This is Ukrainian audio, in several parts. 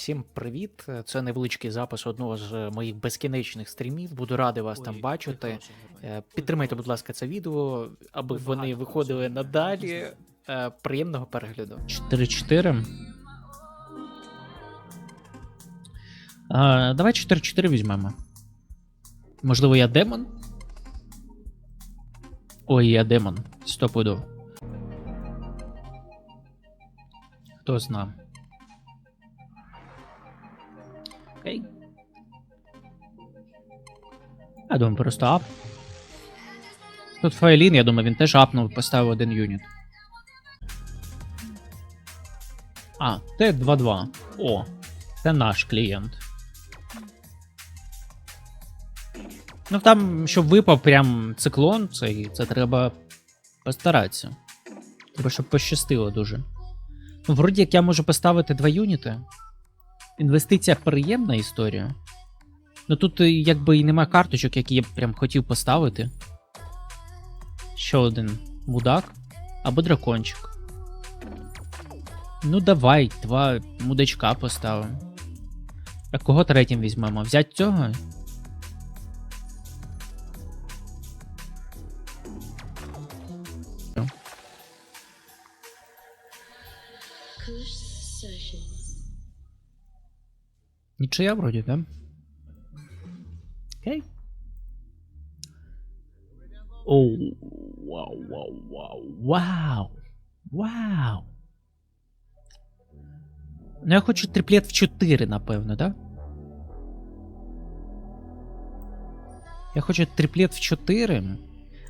всім привіт! Це невеличкий запис одного з моїх безкінечних стрімів. Буду радий вас там бачити. Е, Підтримайте, будь ласка, це відео, аби вони виходили надалі. Е, Приємного перегляду. 4-4. А, давай 4-4 візьмемо. Можливо, я демон? Ой, я демон. Стопуду. Хто зна. Окей. Я думаю, просто ап. Тут Файлін, я думаю, він теж апнув, поставив один юніт. А, Т2-2. О, це наш клієнт. Ну там, щоб випав прям циклон, це, це треба постаратися. Треба, щоб пощастило дуже. Ну, вроді як я можу поставити два юніти. Інвестиція приємна історія. Ну тут е, якби і нема карточок, які я б прям хотів поставити. Ще один мудак або дракончик. Ну давай, два мудачка поставимо. А кого третім візьмемо? Взять цього? Нічия вроді, да? Окей. Оу, вау, вау, вау, вау. Вау. Ну, я хочу триплет в 4, напевно, да? Я хочу триплет в 4.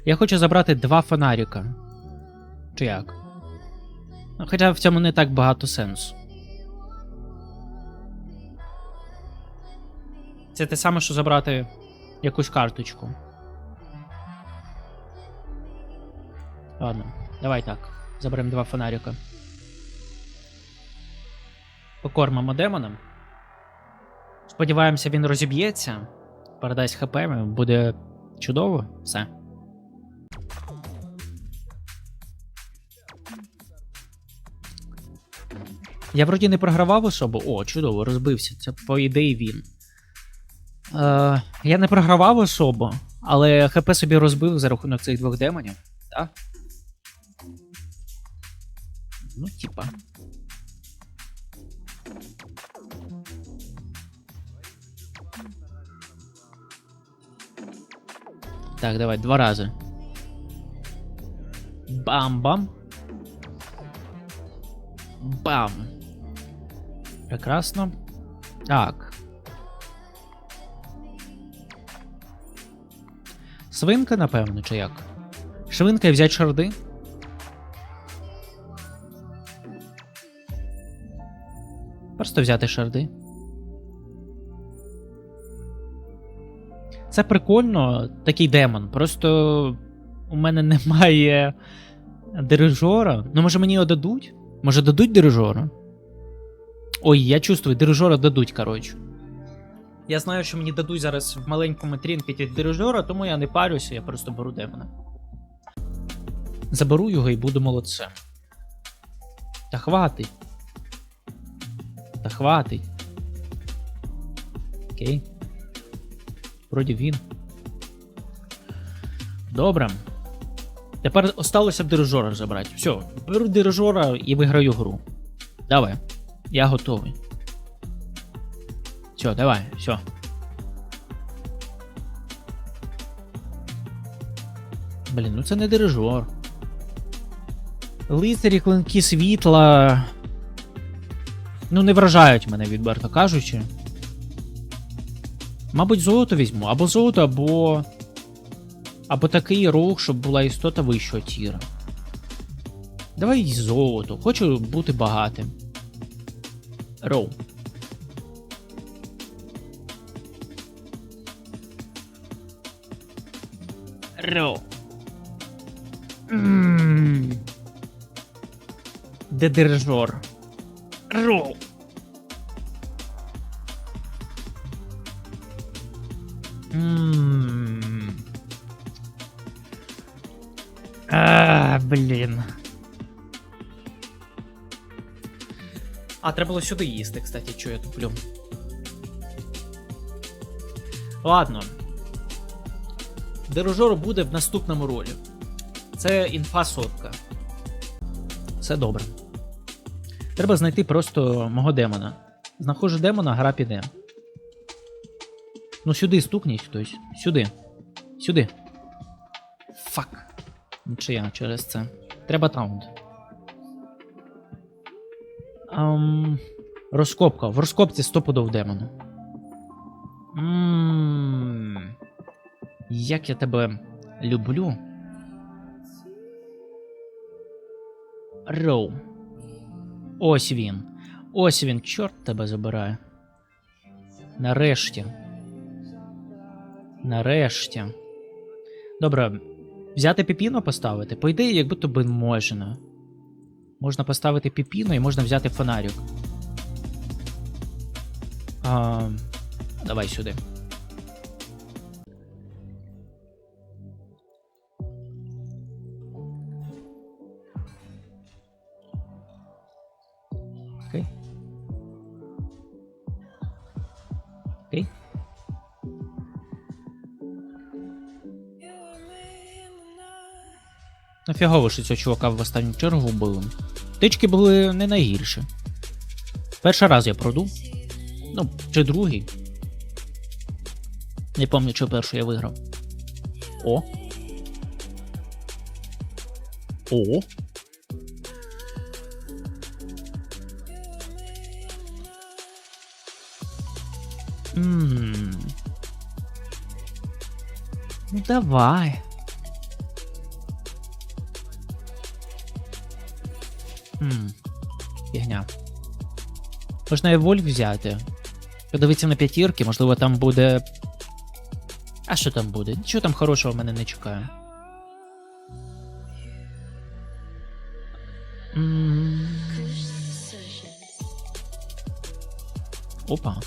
Я хочу забрати два фонарика. Чи як? Ну, хоча в цьому не так багато сенсу. Це те саме, що забрати якусь карточку. Ладно, давай так. Заберемо два фонарика. Покормимо демона. Сподіваємося, він розіб'ється. Передасть ХП, буде чудово. Все. Я вроді не програвав особу. О, чудово, розбився. Це по ідеї він. Е, я не програвав особо, але ХП собі розбив за рахунок цих двох демонів. Так? Ну, типа. Так, давай, два рази. Бам-бам. Бам. Прекрасно. Так. Свинка, напевно, чи як? Швинка і взять шарди. Просто взяти шарди. Це прикольно, такий демон. Просто у мене немає дирижора. Ну, може мені його дадуть? Може дадуть дирижора? Ой, я чувствую, дирижора дадуть, коротше. Я знаю, що мені дадуть зараз в маленькому трінкеті дирижера, тому я не парюся, я просто беру демона. Заберу його і буду молодцем. Та хватить. Та хватить. Окей. Вроді він. Добре. Тепер осталося б дирижора забрати. Все, беру дирижора і виграю гру. Давай. Я готовий. Все, давай, все. Блін, ну це не дирижор. Лицарі клинки світла. Ну, не вражають мене, відверто кажучи. Мабуть, золото візьму. Або золото, або. Або такий рух, щоб була істота вищого тіра. Давай золото. Хочу бути багатим. Роу. Роу. Ммм. Де дирижор? Ммм. А, блін. А, треба було сюди їсти, кстати, що я туплю. Ладно. Дирижер буде в наступному ролі. Це інфа сотка. Все добре. Треба знайти просто мого демона. Знаходжу демона, гра піде. Ну сюди стукніть хтось. Сюди. Сюди. Фак. Нічия через це. Треба таунт. Ам... Розкопка. В розкопці стопудов демона. Ммм. Як я тебе люблю. Роу. Ось він. Ось він, чорт тебе забирає. Нарешті. Нарешті. Добре. Взяти піпіно поставити? По ідеї, як будто би можна. Можна поставити піпіно і можна взяти фонарик. А, давай сюди. Нафігово, що цього чувака в останню чергу вбили. Тички були не найгірші. Перший раз я проду. Ну, чи другий. Не пам'ятаю, що перший я виграв. О. О. Ну давай. Хм. Фігня. Можна Вольф взяти. Подивитися на п'ятірки, можливо, там буде. А що там буде? Нічого там хорошого мене не чекає. М, Sessions. Опа.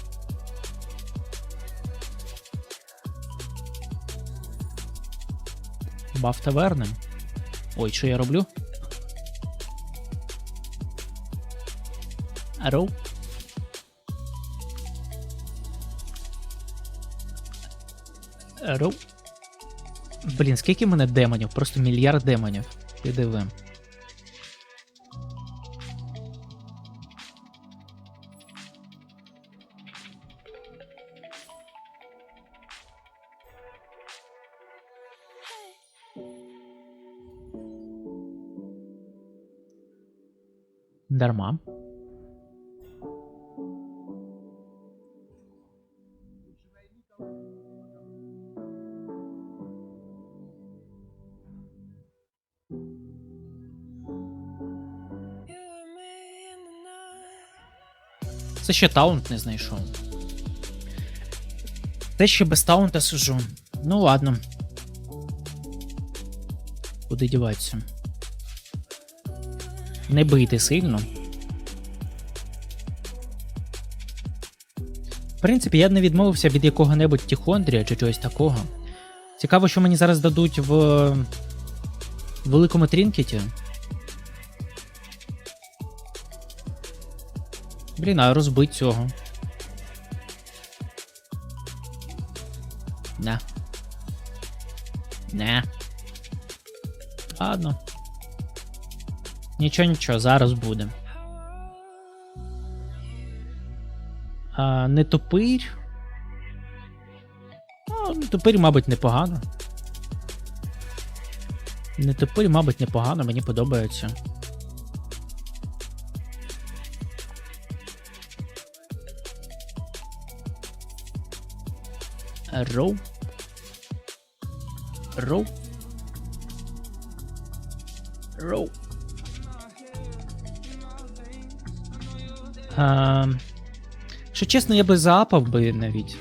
Баф таверни. Ой, що я роблю? Ароу. Ароу. Блін, скільки в мене демонів? Просто мільярд демонів. Ти диви. Дарма. Це ще таунт не знайшов. Те ще без таунта сижу. Ну ладно. Куди діватися? Не бийте сильно. В принципі, я б не відмовився від якого-небудь Тіхондрія чи чогось такого. Цікаво, що мені зараз дадуть в великому трінкеті. Блін, а розбить цього. Не. Не. Ладно. Нічого, нічого, зараз буде. А, не топир. Ну, не топир, мабуть, непогано. Не топир, мабуть, непогано, мені подобається. Роу. row row А, що чесно, я би заапав би навіть.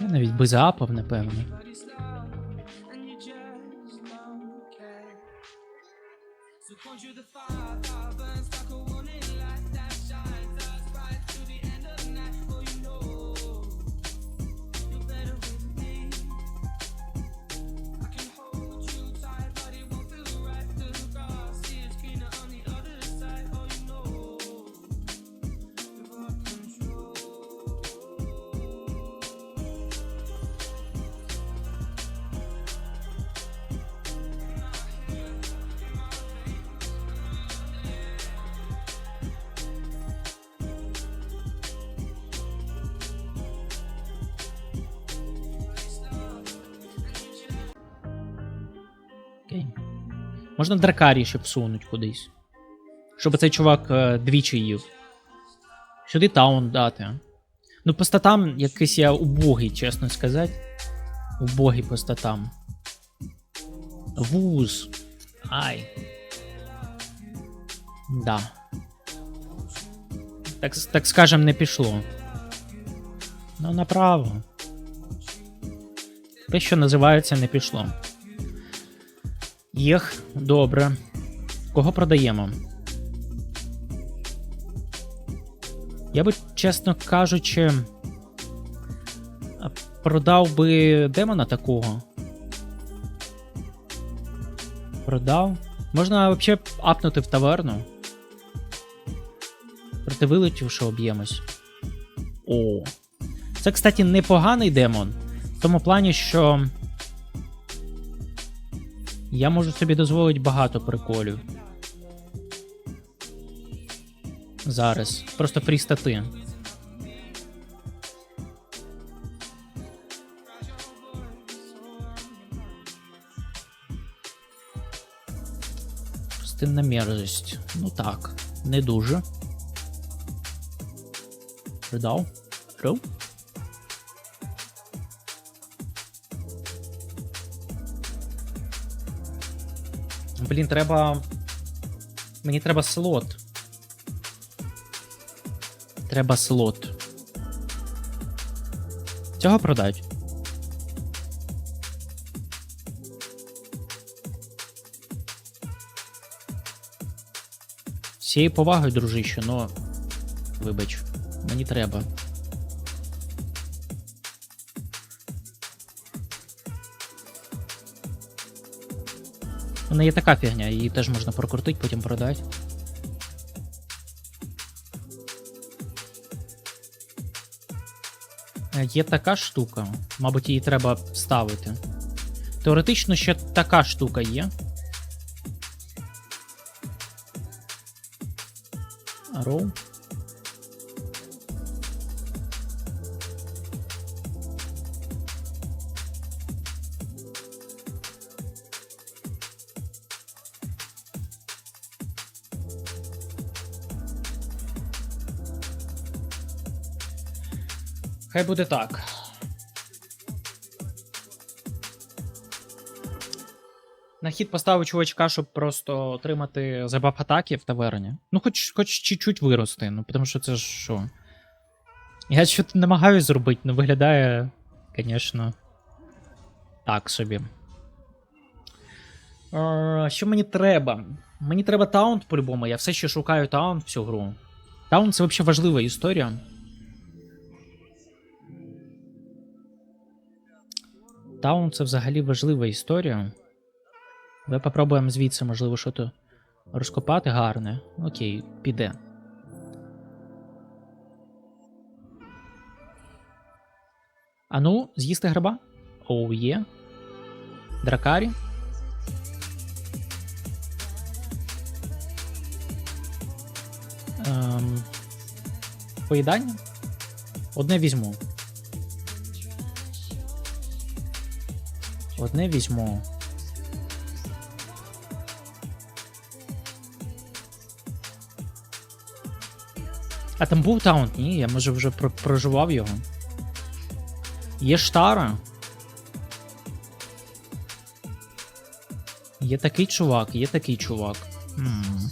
Я навіть би заапав, напевно. Окей. Можна дракарі ще всунуть кудись. Щоб цей чувак е, двічі їв. Сюди таун дати. Ну, по статам якийсь я убогий, чесно сказати. Убогий по статам. Вуз. Ай. Да. Так, так скажем, не пішло. Ну, направо. Те, що називається, не пішло. Їх, добре. Кого продаємо? Я би, чесно кажучи, продав би демона такого. Продав. Можна взагалі апнути в таверну. Проти вилетів, що об'ємось. О. Це, кстати, непоганий демон. В тому плані, що. Я можу собі дозволити багато приколів. Зараз. Просто фрі стати. Мерзость. Ну так, не дуже. Придав. Ров. Блін, треба. Мені треба слот. Треба слот. Цього продать. З цією повагою, дружище, но. Вибач, мені треба. У неї така фігня, її теж можна прокрутити, потім продати. Е, Є така штука, мабуть, її треба ставити. Теоретично ще така штука є. Роу. Хай буде так. На хід поставив чувачка, щоб просто отримати забав атаки в таверні. Ну, хоч, хоч чуть-чуть вирости, ну тому що це ж що. Я щось намагаюсь зробити, але виглядає, звісно, так собі. Е, Що мені треба? Мені треба таунт по-любому. Я все ще шукаю таунт всю гру. Таунт це взагалі важлива історія. Таун це взагалі важлива історія. Давай попробуємо звідси, можливо, що то розкопати гарне. Окей, піде. А ну, з'їсти гриба? Оу, є. Дракарі. Ем, поїдання? Одне візьму. Одне візьму. А там був таунт? Ні, я може вже проживав його. Є штара. Є такий чувак, є такий чувак. М.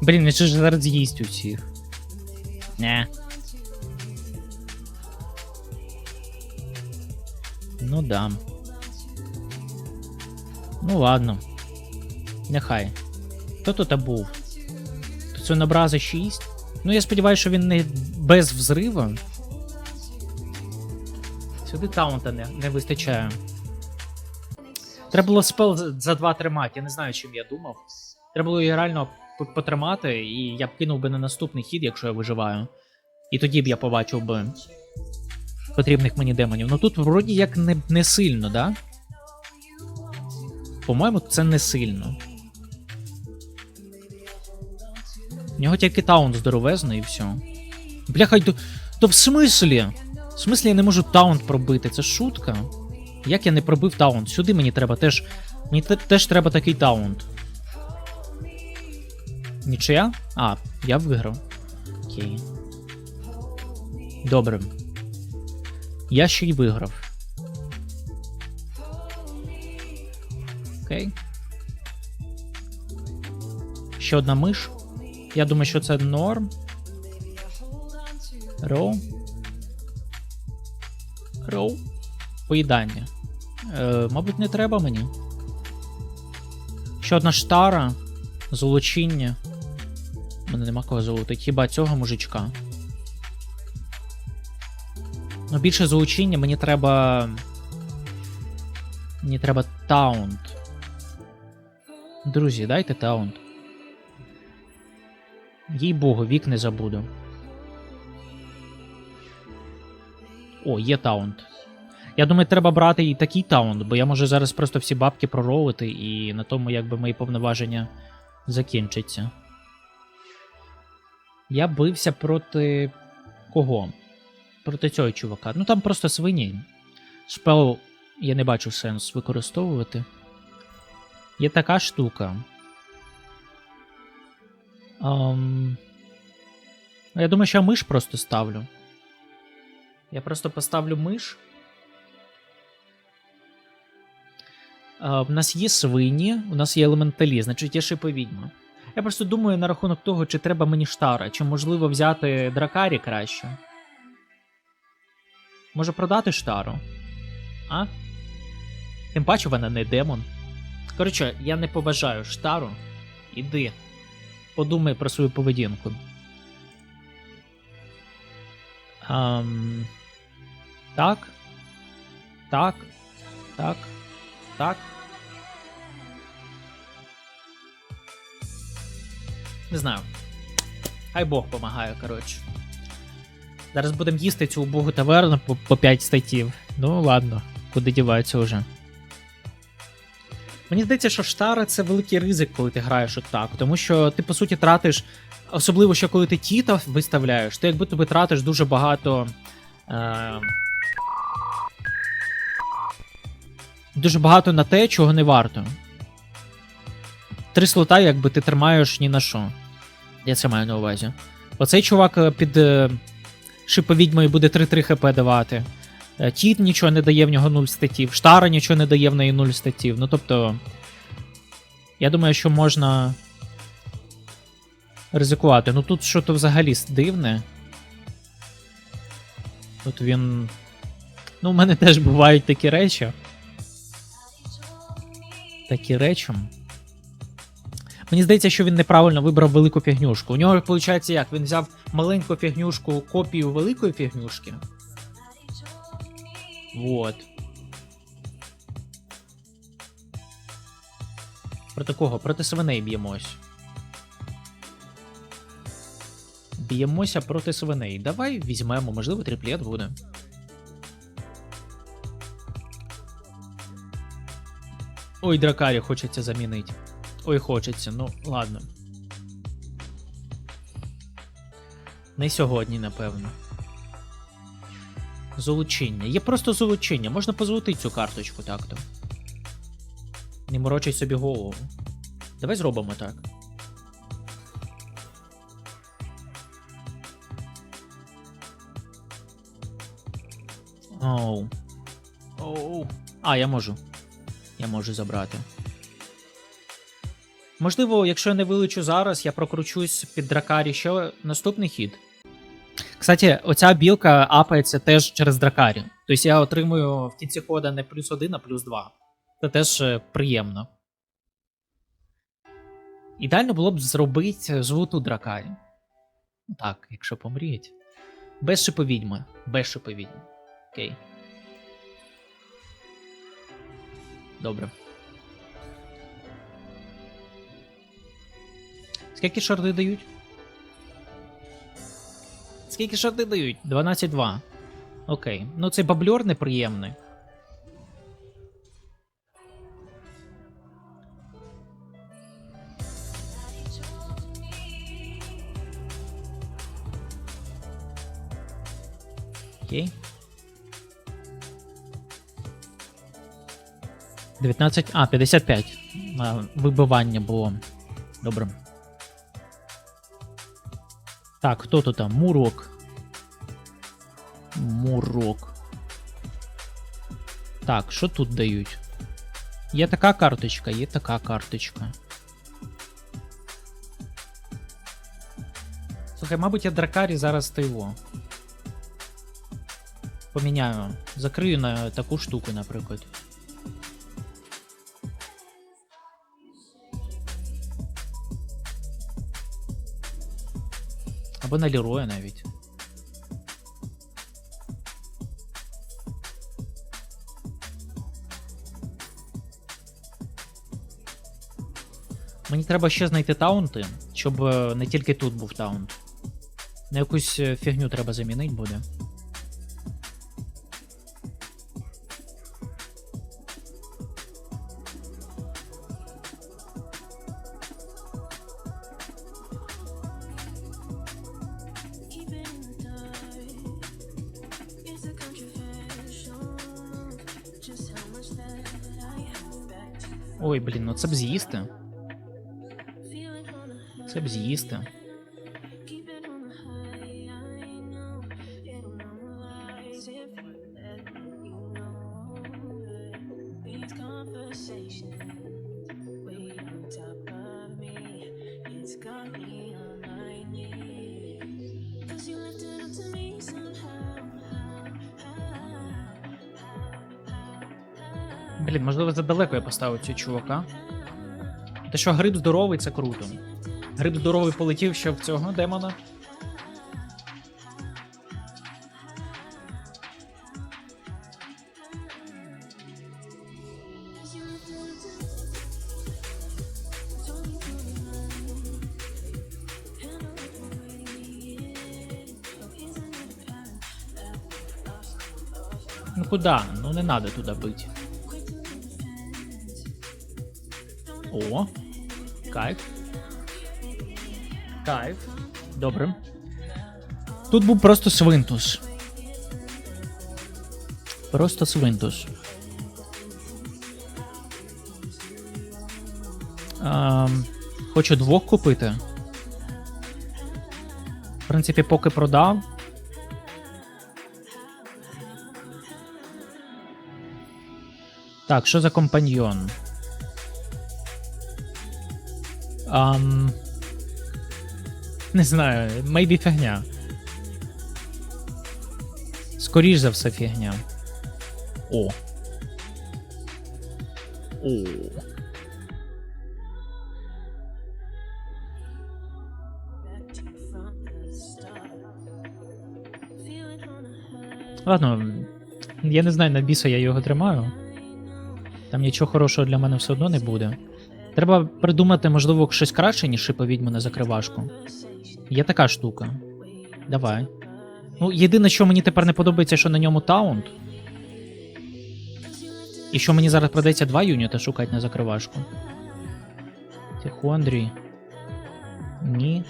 Блін, він ж зараз з'їсть усіх. Не. Ну да. Ну ладно. Нехай. Хто тут був? Тут це набрази 6. Ну я сподіваюся, що він не без взрива. Сюди таунта не, не вистачає. Треба було спел за- два тримати, я не знаю, чим я думав. Треба було її реально потримати, і я б кинув би на наступний хід, якщо я виживаю. І тоді б я побачив би потрібних мені демонів. Ну тут вроді як не, не сильно, да? По-моєму, це не сильно. У нього тільки таунт здоровезний і все. Бляха, то, то в смислі? В смислі я не можу таунт пробити? Це шутка? Як я не пробив таунт? Сюди мені треба теж. Мені теж треба такий таунт. Нічия? А, я виграв. Окей. Добре. Я ще й виграв. Окей. Ще одна миш. Я думаю, що це норм. Роу. Роу. Поїдання. Е, мабуть, не треба мені. Ще одна штара. Золочіння. Мене нема кого золотити. Хіба цього мужичка. Ну, більше золочіння мені треба. Мені треба таунт. Друзі, дайте таунт. Їй богу, вік не забуду. О, є таунт. Я думаю, треба брати і такий таунт, бо я можу зараз просто всі бабки проролити, і на тому якби мої повноваження закінчаться. Я бився проти кого? Проти цього чувака. Ну там просто свині. Шпел я не бачу сенс використовувати. Є така штука. Ну, Я думаю, що я миш просто ставлю. Я просто поставлю миш. А, в нас є свині, у нас є елементалі, значить є шиповідьма. Я просто думаю на рахунок того, чи треба мені штара, чи можливо взяти дракарі краще. Може продати штару? А? Тим паче вона не демон. Коротше, я не побажаю штару. Іди. Подумай про свою поведінку. Ам... Так. Так. Так. Так. Не знаю. Хай Бог помагає, коротше. Зараз будемо їсти цю убогу таверну по, по 5 статів. Ну ладно, куди діваються вже. Мені здається, що штара це великий ризик, коли ти граєш отак. Тому що ти, по суті, тратиш, особливо що коли ти тіта виставляєш, ти якби тобі тратиш дуже багато. Е- дуже багато на те, чого не варто. Три слота, якби ти тримаєш ні на що. Я це маю на увазі. Оцей чувак е, під е, шиповідьмою буде 3-3 хп давати. Е, Тіт нічого не дає в нього 0 статів. Штара нічого не дає в неї 0 статів. Ну тобто. Я думаю, що можна. Ризикувати. Ну тут що то взагалі дивне. Тут він. Ну, у мене теж бувають такі речі. Такі речі. Мені здається, що він неправильно вибрав велику фігнюшку. У нього виходить як? Він взяв маленьку фігнюшку, копію великої фігнюшки. Вот. Проти кого? Проти свиней б'ємось. Б'ємося проти свиней. Давай візьмемо, можливо, тріплет буде. Ой, дракарі хочеться замінити. Ой, хочеться, ну ладно. Не сьогодні, напевно. Золочіння. Є просто золочіння. Можна позолотити цю карточку так-то. Не морочай собі голову. Давай зробимо так. Оу. Оу. А, я можу. Я можу забрати. Можливо, якщо я не вилечу зараз, я прокручусь під дракарі ще наступний хід. Кстати, оця білка апається теж через дракарі. Тобто я отримую в кінці хода не плюс 1, а плюс 2. Це теж е, приємно. Ідеально було б зробити золоту дракарі. Ну Так, якщо помріють. Без шиповідьми. Без шиповідьми. Окей. Добре. Скільки шорти дають? Скільки шорти дають? 12-2. Окей. Ну цей бабльор неприємний. Окей. 19. А, 55. А, вибивання було. Добре. Так, хто тут там? Мурок. Мурок. Так, що тут дають? Є така карточка, є така карточка. Слухай, мабуть, я дракарі зараз його. Поміняю. Закрию на таку штуку, наприклад. Або на Ліроя навіть. Мені треба ще знайти таунти, щоб е, не тільки тут був таунт. На якусь е, фігню треба замінити буде. Ой, блін, ну це б з'їсти. Це б з'їсти. Поставив цього чувака. Те, що гриб здоровий, це круто. Гриб здоровий полетів ще в цього демона. Ну куда? Ну не надо туди бити. О. Кайф. Кайф. Добре. Тут був просто свинтус. Просто свинтус. Ем, хочу двох купити. В принципі, поки продав. Так, що за компаньйон? Ам... Не знаю, maybe фігня. Скоріш за все фігня. О. О. Ладно, я не знаю, на біса я його тримаю. Там нічого хорошого для мене все одно не буде. Треба придумати, можливо, щось краще, ніж шипа відьми на закривашку. Є така штука. Давай. Ну, єдине, що мені тепер не подобається, що на ньому таунт. І що мені зараз придеться два юніта шукати на закривашку. Тихо, Андрій. Ні.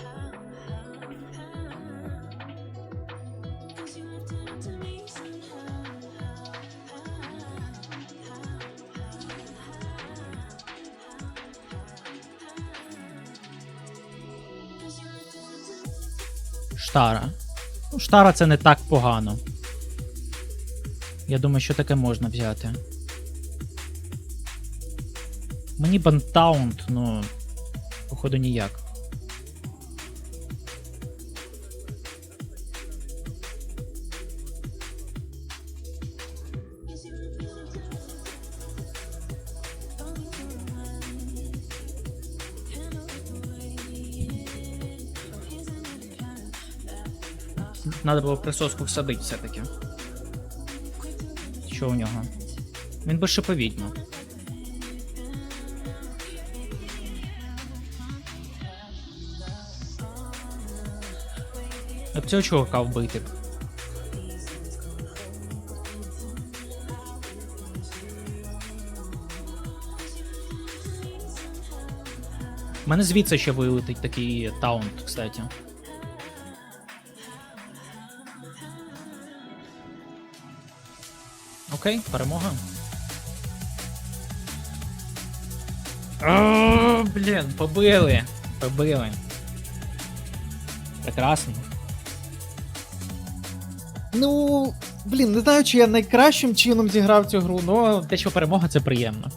Штара. Ну, штара це не так погано. Я думаю, що таке можна взяти. Мені бантаунт, ну. Походу ніяк. Надо було присоску всадити все-таки. Що у нього? Він би шиповідьма. Я б цього чувака вбити. У мене звідси ще вилетить такий таунт, кстати. Окей, перемога. О, блін, побили. Побили. Прекрасно. Ну, блін, не знаю, чи я найкращим чином зіграв цю гру, але Те, що перемога, це приємно.